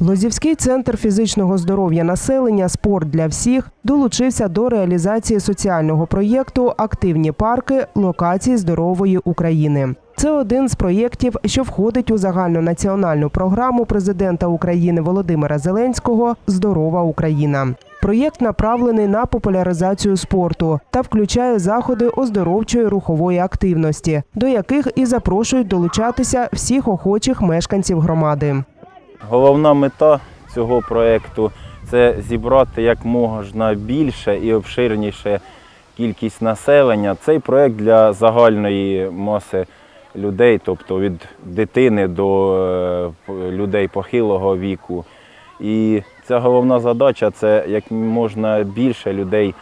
Лозівський центр фізичного здоров'я населення Спорт для всіх долучився до реалізації соціального проєкту Активні парки локації здорової України. Це один з проєктів, що входить у загальнонаціональну програму президента України Володимира Зеленського Здорова Україна. Проєкт направлений на популяризацію спорту та включає заходи оздоровчої рухової активності, до яких і запрошують долучатися всіх охочих мешканців громади. Головна мета цього проєкту це зібрати як можна більше і обширніше кількість населення. Цей проєкт для загальної маси людей, тобто від дитини до е, людей похилого віку. І ця головна задача це як можна більше людей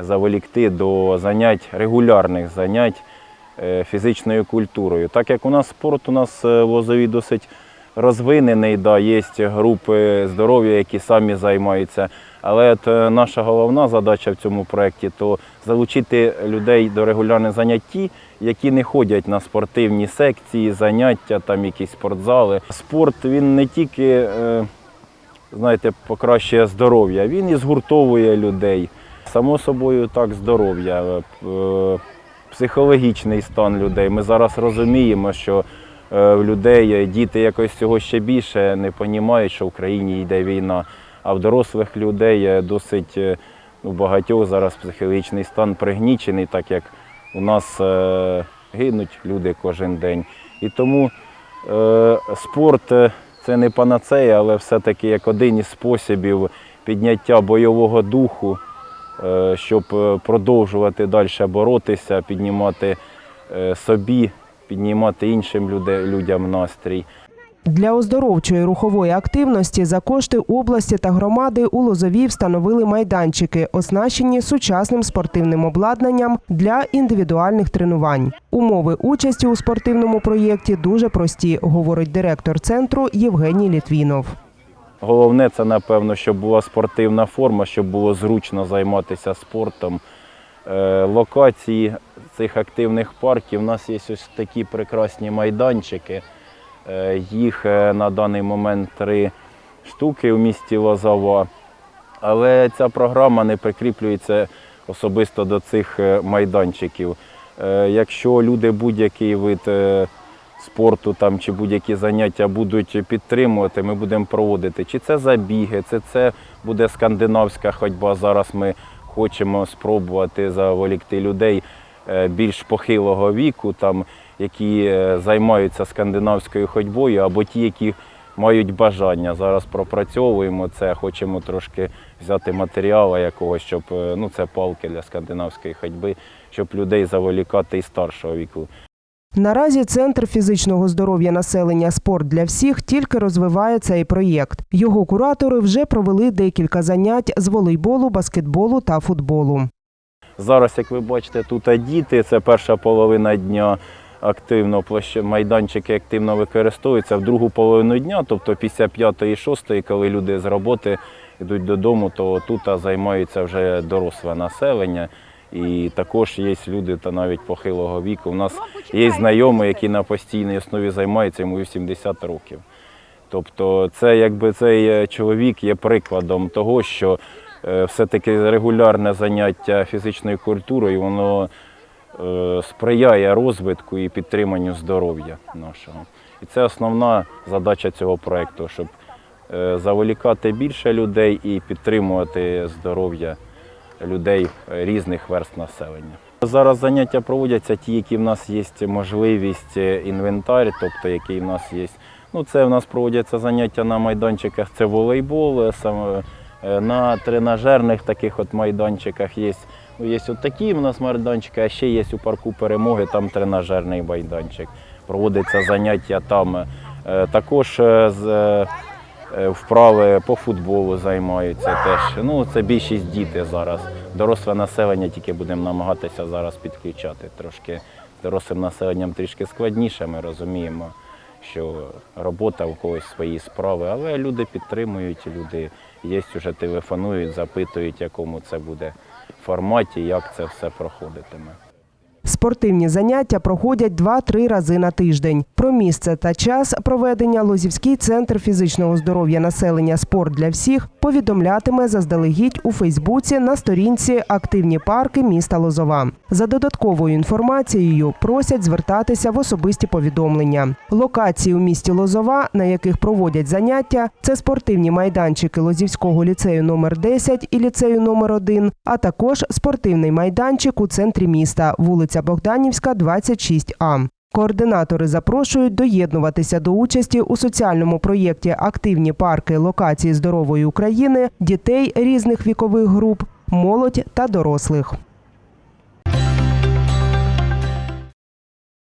заволікти до занять, регулярних занять е, фізичною культурою. Так як у нас спорт у нас е, в Лозові досить розвинений, да, є групи здоров'я, які самі займаються. Але от е, наша головна задача в цьому проєкті то залучити людей до регулярних занять, які не ходять на спортивні секції, заняття, там якісь спортзали. Спорт він не тільки е, знаєте, покращує здоров'я, він і згуртовує людей. Само собою, так, здоров'я, е, психологічний стан людей. Ми зараз розуміємо, що в людей е, діти якось цього ще більше не розуміють, що в країні йде війна. А в дорослих людей е, досить е, у багатьох зараз психологічний стан пригнічений, так як у нас е, гинуть люди кожен день. І тому е, спорт е, це не панацея, але все-таки як один із способів підняття бойового духу, е, щоб е, продовжувати далі боротися, піднімати е, собі, піднімати іншим людям настрій. Для оздоровчої рухової активності за кошти області та громади у Лозові встановили майданчики, оснащені сучасним спортивним обладнанням для індивідуальних тренувань. Умови участі у спортивному проєкті дуже прості, говорить директор центру Євгеній Літвінов. Головне це, напевно, щоб була спортивна форма, щоб було зручно займатися спортом. Е, Локації цих активних парків у нас є ось такі прекрасні майданчики. Е, Їх е, на даний момент три штуки у місті Лозова. Але ця програма не прикріплюється особисто до цих майданчиків. Якщо люди будь-який вид спорту там, чи будь-які заняття будуть підтримувати, ми будемо проводити. Чи це забіги, чи це буде скандинавська ходьба. Зараз ми хочемо спробувати заволікти людей е, більш похилого віку, там, які е, займаються скандинавською ходьбою, або ті, які мають бажання. Зараз пропрацьовуємо це, хочемо трошки взяти матеріалу якогось, щоб е, ну, це палки для скандинавської ходьби, щоб людей заволікати і старшого віку. Наразі центр фізичного здоров'я населення Спорт для всіх тільки розвиває цей проєкт. Його куратори вже провели декілька занять з волейболу, баскетболу та футболу. Зараз, як ви бачите, тут діти, це перша половина дня активно майданчики активно використовуються. В другу половину дня, тобто після п'ятої, і шостої, коли люди з роботи йдуть додому, то тут займаються вже доросле населення. І також є люди та навіть похилого віку. У нас є знайомі, які на постійній основі займаються йому 80 років. Тобто, це якби цей е, чоловік є прикладом того, що е, все-таки регулярне заняття фізичною культурою, воно е, сприяє розвитку і підтриманню здоров'я нашого. І це основна задача цього проєкту, щоб заволікати більше людей і підтримувати здоров'я людей е, різних верст населення. Зараз заняття проводяться ті, які в нас є можливість е, інвентар, тобто який в нас є. Ну, це в нас проводяться заняття на майданчиках, це волейбол, е, саме, на тренажерних таких от майданчиках є. Ну, є от такі в нас майданчики, а ще є у парку перемоги, там тренажерний майданчик. Проводиться заняття там. Також з вправи по футболу займаються теж. Ну, це більшість діти зараз. Доросле населення тільки будемо намагатися зараз підключати. Трошки дорослим населенням трішки складніше, ми розуміємо, що робота у когось свої справи, але люди підтримують, люди є, вже телефонують, запитують, якому це буде форматі, як це все проходитиме. Спортивні заняття проходять 2-3 рази на тиждень. Про місце та час проведення Лозівський центр фізичного здоров'я населення Спорт для всіх повідомлятиме заздалегідь у Фейсбуці на сторінці Активні парки міста Лозова. За додатковою інформацією просять звертатися в особисті повідомлення. Локації у місті Лозова, на яких проводять заняття, це спортивні майданчики Лозівського ліцею номер 10 і ліцею номер 1, а також спортивний майданчик у центрі міста, вулиця Богданівська, 26А. Координатори запрошують доєднуватися до участі у соціальному проєкті Активні парки локації здорової України дітей різних вікових груп, молодь та дорослих.